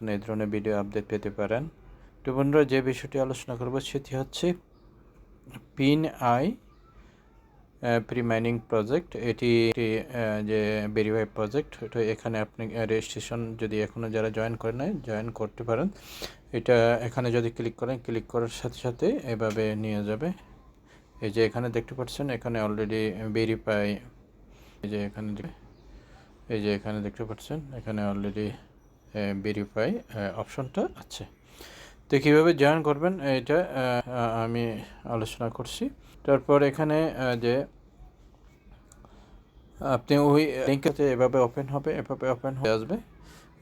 এই ধরনের video update পেতে পারেন। তো বন্ধুরা, যে বিষয়টি আলোচনা করব সেটি হচ্ছে pin AI pre mining project এটি যে ভেরিফাই প্রজেক্ট এটা এখানে আপনি রেজিস্ট্রেশন যদি এখনও যারা জয়েন করে নাই জয়েন করতে পারেন। এটা এখানে যদি ক্লিক করেন ক্লিক করার সাথে সাথে এভাবে নিয়ে যাবে। এই যে এখানে দেখতে পাচ্ছেন, এখানে অলরেডি ভেরিফাই এই যে এখানে এই যে এখানে দেখতে পাচ্ছেন, এখানে অলরেডি ভেরিফাই অপশনটা আছে। তো কীভাবে জয়েন করবেন, এটা আমি আলোচনা করছি। তারপর এখানে যে আপনি ওই লিঙ্কটাতে এভাবে ওপেন হবে, এভাবে ওপেন হয়ে আসবে।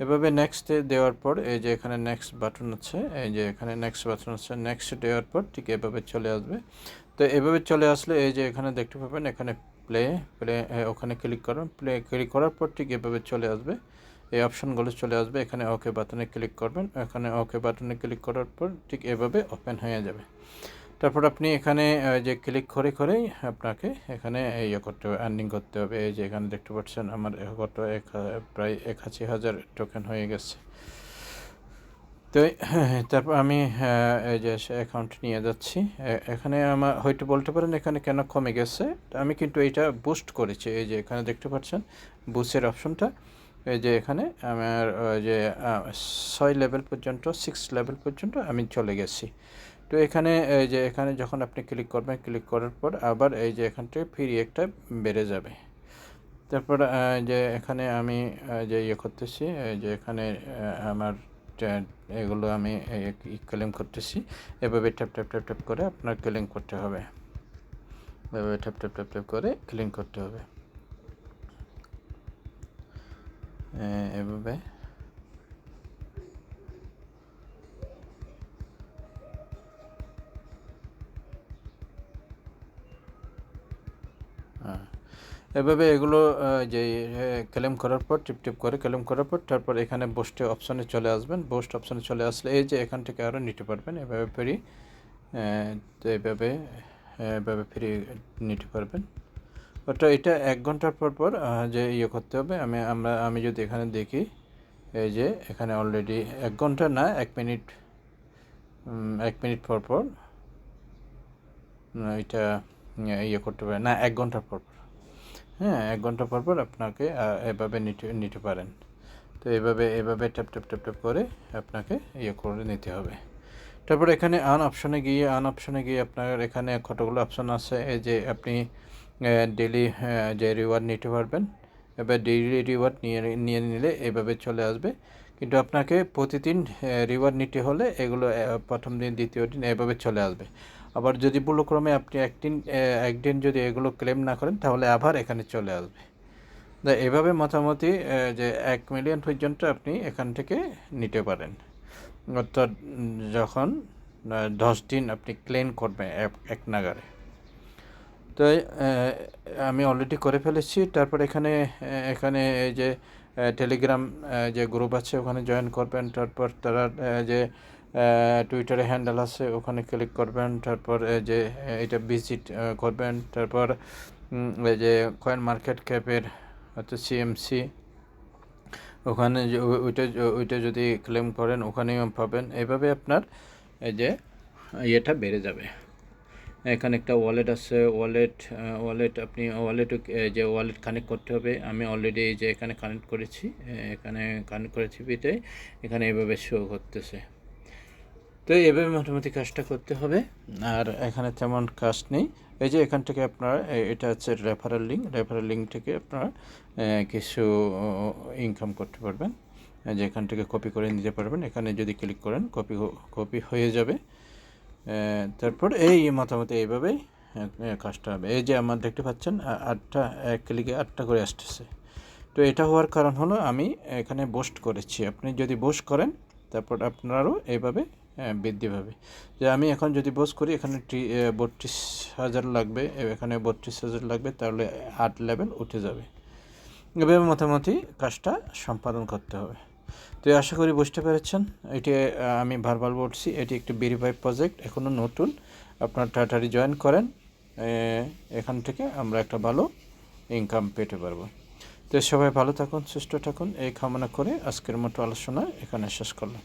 এভাবে নেক্সটে দেওয়ার পর, এই যে এখানে নেক্সট বাটন আছে, এই যে এখানে নেক্সট বাটন আছে নেক্সট দেওয়ার পর ঠিক এভাবে চলে আসবে। তো এভাবে চলে আসলে এই যে এখানে দেখতে পাবেন, এখানে প্লে প্লে ওখানে ক্লিক করুন প্লে ক্লিক করার পর ঠিক এভাবে চলে আসবে। এই অপশনগুলো চলে আসবে। এখানে ওকে বাটনে ক্লিক করবেন। এখানে ওকে বাটনে ক্লিক করার পর ঠিক এভাবে ওপেন হয়ে যাবে। তারপর আপনি এখানে যে ক্লিক করে করেই আপনাকে এখানে ইয়ে করতে হবে আর্নিং করতে হবে। এই যে এখানে দেখতে পাচ্ছেন আমার কত এক, প্রায় একাশি হাজার টোকেন হয়ে গেছে। তো তারপর আমি এই যে অ্যাকাউন্ট নিয়ে যাচ্ছি। এখানে আমার, হয়তো বলতে পারেন এখানে কেন কমে গেছে? আমি কিন্তু এটা বুস্ট করেছি। এই যে এখানে দেখতে পাচ্ছেন বুস্টের অপশনটা এই যে এখানে আমার, ওই যে ছয় লেভেল পর্যন্ত সিক্স লেভেল পর্যন্ত আমি চলে গেছি। তো এখানে, এই যে এখানে যখন আপনি ক্লিক করবেন ক্লিক করার পর আবার এই যে এখান থেকে ফ্রি একটা বেড়ে যাবে। তারপর যে এখানে আমি যে ইয়ে করতেছি যে এখানে আমার এগুলো আমি ক্লেম করতেছি। এভাবে ট্যাপ ট্যাপ ট্যাপ ট্যাপ করে আপনার ক্লেম করতে হবে। এভাবে ট্যাপ ট্যাপ ট্যাপ ট্যাপ করে ক্লেম করতে হবে। এভাবে হ্যাঁ এভাবে এগুলো যে ক্লেম করার পর, টিপ টিপ করে ক্লেম করার পর, তারপর এখানে বোস্টে অপশানে চলে আসবেন। বোস্ট অপশানে চলে আসলে এই যে, এখান থেকে আরও নিতে পারবেন। এভাবে ফ্রি তো এইভাবে এভাবে ফ্রি নিতে পারবেন। ওটা এটা এক ঘণ্টার পর পর যে ইয়ে করতে হবে, আমি, আমরা, আমি যদি এখানে দেখি, এই যে এখানে অলরেডি এক ঘণ্টা না, এক মিনিট এক মিনিট পর পর এটা ইয়ে করতে পারে না, এক ঘণ্টা পর পর। হ্যাঁ এক ঘণ্টা পর পর আপনাকে এভাবে নিতে নিতে পারেন। তো এভাবে এভাবে ট্যাপ ট্যাপ ট্যাপ ট্যাপ করে আপনাকে ইয়ে করে নিতে হবে। তারপর এখানে আন অপশনে গিয়ে, আন অপশনে গিয়ে আপনার এখানে কতগুলো অপশন আছে? এই যে আপনি ডেলি যে রিওয়ার্ড নিতে পারবেন, এবার ডেইলি রিওয়ার্ড নিয়ে নিয়ে নিলে এভাবে চলে আসবে। কিন্তু আপনাকে প্রতিদিন রিওয়ার্ড নিতে হলে এগুলো প্রথম দিন, দ্বিতীয় দিন এভাবে চলে আসবে। আবার যদি ভুলক্রমে আপনি একদিন একদিন যদি এগুলো ক্লেম না করেন, তাহলে আবার এখানে চলে আসবে। এভাবে মোটামুটি যে এক মিলিয়ন পর্যন্ত আপনি এখান থেকে নিতে পারেন। অর্থাৎ যখন দশ দিন আপনি ক্লেম করবেন এক নাগারে। তো আমি অলরেডি করে ফেলেছি। তারপর এখানে এখানে এই যে টেলিগ্রাম যে গ্রুপ আছে, ওখানে জয়েন করবেন। তারপর তারা যে টুইটারে হ্যান্ডেল আছে, ওখানে ক্লিক করবেন। তারপর এই যে এটা ভিজিট করবেন। তারপর এই যে কয়েন মার্কেট ক্যাপের অর্থাৎ সিএমসি ওখানে ওইটা ওইটা যদি ক্লেম করেন, ওখানেও পাবেন। এইভাবে আপনার, এই যে, ইয়েটা বেড়ে যাবে। এখানে একটা ওয়ালেট আছে ওয়ালেট ওয়ালেট আপনি ওয়ালেট যে ওয়ালেট কানেক্ট করতে হবে, আমি অলরেডি এই যে এখানে কানেক্ট করেছি এখানে কানেক্ট করেছি বিটাই এখানে এভাবে শো করতেছে। তো এভাবে মোটামুটি কাজটা করতে হবে, আর এখানে তেমন কাজ নেই। এই যে এখান থেকে আপনার এটা হচ্ছে রেফারেল লিঙ্ক রেফারেল লিঙ্ক থেকে আপনার কিছু ইনকাম করতে পারবেন। যে এখান থেকে কপি করে নিতে পারবেন, এখানে যদি ক্লিক করেন কপি কপি হয়ে যাবে। তারপর এই মোটামুটি এইভাবেই কাজটা হবে। এই যে আমার দেখতে পাচ্ছেন আটটা এক ক্লিকে আটটা করে আসতেছে। তো এটা হওয়ার কারণ হলো আমি এখানে বোস্ট করেছি। আপনি যদি বোস্ট করেন, তারপর আপনারও এইভাবে বৃদ্ধি পাবে। যে আমি এখন যদি বোস করি, এখানে বত্রিশ হাজার লাগবে এখানে বত্রিশ হাজার লাগবে, তাহলে আট লেভেল উঠে যাবে। এভাবে মোটামুটি কাজটা সম্পাদন করতে হবে। তো আশা করি বুঝতে পেরেছেন। এটি আমি ভারবাল বলছি, এটি একটি ভেরিফাই প্রজেক্ট এখনও নতুন। আপনার টাটারি জয়েন করেন এখান থেকে আমরা একটা ভালো ইনকাম পেতে পারব। তো সবাই ভালো থাকুন, সুস্থ থাকুন, এই কামনা করে আজকের মতো আলোচনা এখানে শেষ করলাম।